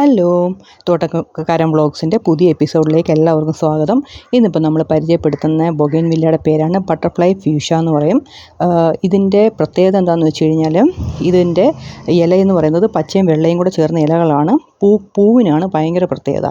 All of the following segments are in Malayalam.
ഹലോ. തോട്ടക്കാരൻ വ്ളോഗ്സിന്റെ പുതിയ എപ്പിസോഡിലേക്ക് എല്ലാവർക്കും സ്വാഗതം. ഇന്നിപ്പോൾ നമ്മൾ പരിചയപ്പെടുത്തുന്ന ബൊഗൈൻ വില്ലയുടെ പേരാണ് ബട്ടർഫ്ലൈ ഫ്യൂഷ എന്ന് പറയും. ഇതിന്റെ പ്രത്യേകത എന്താണെന്ന് വെച്ച് കഴിഞ്ഞാൽ ഇതിന്റെ ഇലയെന്ന് പറയുന്നത് പച്ചയും വെള്ളയും കൂടെ ചേർന്ന ഇലകളാണ്. പൂ പൂവിനാണ് ഭയങ്കര പ്രത്യേകത.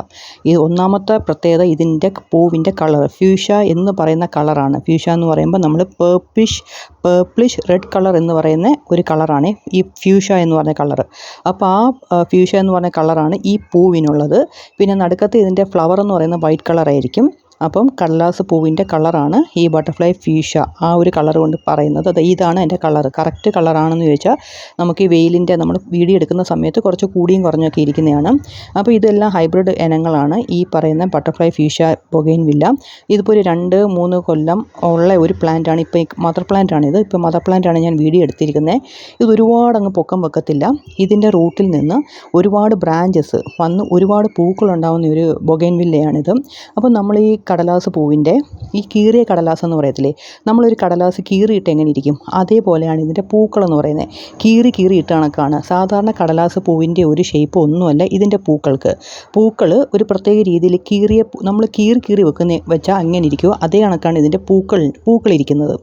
ഈ ഒന്നാമത്തെ പ്രത്യേകത ഇതിന്റെ പൂവിന്റെ കളർ. ഫ്യൂഷ എന്ന് പറയുന്ന കളറാണ്. ഫ്യൂഷ എന്ന് പറയുമ്പോൾ നമ്മൾ പേർപ്പിഷ് പേർപ്പിഷ് റെഡ് കളർ എന്ന് പറയുന്ന ഒരു കളറാണ് ഈ ഫ്യൂഷ എന്ന് പറഞ്ഞ കളർ അപ്പോൾ ആ ഫ്യൂഷ എന്ന് പറഞ്ഞ കളറാണ് ഈ പൂവിനുള്ളത്. പിന്നെ നടുക്കത്ത് ഇതിന്റെ ഫ്ലവർ എന്ന് പറയുന്ന വൈറ്റ് കളറായിരിക്കും. അപ്പം കടലാസ് പൂവിന്റെ കളറാണ് ഈ ബട്ടർഫ്ലൈ ഫ്യൂഷ ആ ഒരു കളർ കൊണ്ട് പറയുന്നത്. അത് ഇതാണ് എന്റെ കളർ. കറക്റ്റ് കളറാണെന്ന് ചോദിച്ചാൽ നമുക്ക് ഈ വെയിലിന്റെ നമ്മൾ വീഡിയോ എടുക്കുന്ന സമയത്ത് കുറച്ച് കൂടിയും കുറഞ്ഞൊക്കെ ഇരിക്കുന്നതാണ്. അപ്പോൾ ഇതെല്ലാം ഹൈബ്രിഡ് ഇനങ്ങളാണ്. ഈ പറയുന്ന ബട്ടർഫ്ലൈ ഫ്യൂഷ ബൊഗൈൻ വില്ല ഇതിപ്പോൾ ഒരു രണ്ട് മൂന്ന് കൊല്ലം ഉള്ള ഒരു പ്ലാന്റാണ് ഇപ്പോൾ മദർ പ്ലാന്റ് ഇത് ഇപ്പോൾ മദർ പ്ലാന്റ് ആണ് ഞാൻ വീഡിയോ എടുത്തിരിക്കുന്നത്. ഇത് ഒരുപാട് അങ്ങ് പൊക്കം വെക്കത്തില്ല. ഇതിന്റെ റൂട്ടിൽ നിന്ന് ഒരുപാട് ബ്രാഞ്ചസ് വന്ന് ഒരുപാട് പൂക്കളുണ്ടാവുന്ന ഒരു ബൊഗൈൻ വില്ലയാണിത് അപ്പോൾ നമ്മൾ ഈ കടലാസ് പൂവിന്റെ ഈ കീറിയ കടലാസ് എന്ന് പറയത്തില്ലേ? നമ്മളൊരു കടലാസ് കീറിയിട്ട് എങ്ങനെ ഇരിക്കും? അതേപോലെയാണ് ഇതിന്റെ പൂക്കളെന്ന് പറയുന്നത്. കീറി കീറി കണക്കാണ്. സാധാരണ കടലാസ് പൂവിന്റെ ഒരു ഷേപ്പ് ഒന്നുമല്ല ഇതിന്റെ പൂക്കൾക്ക്. പൂക്കൾ ഒരു പ്രത്യേക രീതിയിൽ കീറിയ നമ്മൾ കീറി കീറി വെക്കുന്ന വെച്ചാൽ അങ്ങനെ ഇരിക്കുമോ അതേ കണക്കാണ് ഇതിന്റെ പൂക്കൾ പൂക്കളിരിക്കുന്നത്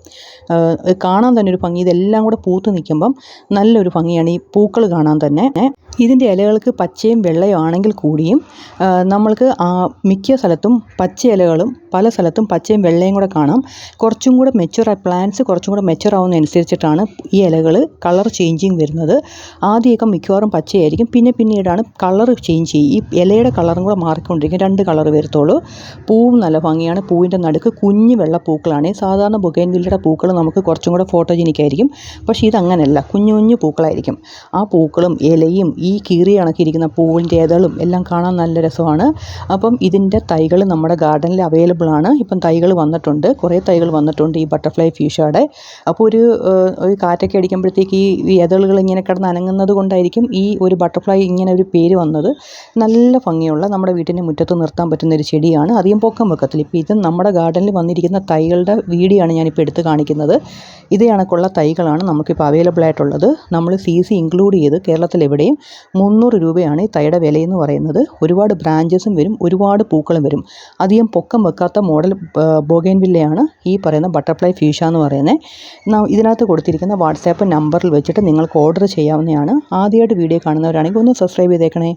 കാണാൻ തന്നെ ഒരു ഭംഗി. ഇതെല്ലാം കൂടെ പൂത്ത് നിൽക്കുമ്പം നല്ലൊരു ഭംഗിയാണ് ഈ പൂക്കൾ കാണാൻ തന്നെ. ഇതിന്റെ ഇലകൾക്ക് പച്ചയും വെള്ളയും ആണെങ്കിൽ കൂടിയും നമ്മൾക്ക് ആ മിക്ക സ്ഥലത്തും പച്ച ഇലകളും പല സ്ഥലത്തും പച്ചയും വെള്ളയും കൂടെ കാണാം. കുറച്ചും കൂടെ മെച്ചുവർ പ്ലാന്റ്സ് കുറച്ചും കൂടെ മെച്ചുവർ ആവുന്നതനുസരിച്ചിട്ടാണ് ഈ ഇലകൾ കളർ ചേഞ്ചിങ് വരുന്നത്. ആദ്യമൊക്കെ മിക്കവാറും പച്ചയായിരിക്കും. പിന്നെ പിന്നീടാണ് കളർ ചേഞ്ച് ചെയ്യും. ഈ ഇലയുടെ കളറും കൂടെ മാറിക്കൊണ്ടിരിക്കും. രണ്ട് കളർ വരത്തുള്ളൂ. പൂവും നല്ല ഭംഗിയാണ്. പൂവിന്റെ നടുക്ക് കുഞ്ഞു വെള്ള പൂക്കളാണ് സാധാരണ ബൊഗൈൻ വില്ലയുടെ പൂക്കൾ നമുക്ക് കുറച്ചും കൂടെ ഫോട്ടോജനിക് ആയിരിക്കും. പക്ഷേ ഇതങ്ങനെയല്ല കുഞ്ഞു കുഞ്ഞു പൂക്കളായിരിക്കും. ആ പൂക്കളും ഇലയും കീറി കണക്കിരിക്കുന്ന പൂവിന്റെ ഇതളും എല്ലാം കാണാൻ നല്ല രസമാണ്. അപ്പം ഇതിന്റെ തൈകൾ നമ്മുടെ ഗാർഡനിൽ അവൈലബിൾ ആണ്. ഇപ്പം തൈകൾ വന്നിട്ടുണ്ട്. കുറേ തൈകൾ വന്നിട്ടുണ്ട് ഈ ബട്ടർഫ്ലൈ ഫ്യൂഷയുടെ. അപ്പോൾ ഒരു ഒരു കാറ്റൊക്കെ അടിക്കുമ്പോഴത്തേക്ക് ഈ ഈ ഇതളുകൾ ഇങ്ങനെ കിടന്ന് അനങ്ങുന്നത് കൊണ്ടായിരിക്കും ഈ ഒരു ബട്ടർഫ്ലൈ ഇങ്ങനെ ഒരു പേര് വന്നത്. നല്ല ഭംഗിയുള്ള നമ്മുടെ വീട്ടിന്റെ മുറ്റത്ത് നിർത്താൻ പറ്റുന്ന ഒരു ചെടിയാണ്. അധികം പൊക്കം വെക്കത്തില്ല. ഇപ്പോൾ ഇത് നമ്മുടെ ഗാർഡനിൽ വന്നിരിക്കുന്ന തൈകളുടെ വീഡിയോ ആണ് ഞാനിപ്പോൾ എടുത്ത് കാണിക്കുന്നത്. ഇതേ കണക്കുള്ള തൈകളാണ് നമുക്കിപ്പോൾ അവൈലബിൾ ആയിട്ടുള്ളത്. നമ്മൾ സി സി ഇൻക്ലൂഡ് ചെയ്ത് കേരളത്തിൽ എവിടെയും മുന്നൂറ് രൂപയാണ് ഈ തൈയുടെ വിലയെന്ന് പറയുന്നത്. ഒരുപാട് ബ്രാഞ്ചസും വരും ഒരുപാട് പൂക്കളും വരും. അധികം പൊക്കം വെക്കാത്ത മോഡൽ ബോഗൈൻ വില്ലയാണ് ഈ പറയുന്ന ബട്ടർഫ്ലൈ ഫ്യൂഷ എന്ന് പറയുന്നത്. ഇതിനകത്ത് കൊടുത്തിരിക്കുന്ന വാട്സാപ്പ് നമ്പറിൽ വെച്ചിട്ട് നിങ്ങൾക്ക് ഓർഡർ ചെയ്യാവുന്നതാണ്. ആദ്യമായിട്ട് വീഡിയോ കാണുന്നവരാണെങ്കിൽ ഒന്ന് സബ്സ്ക്രൈബ് ചെയ്തേക്കണേ.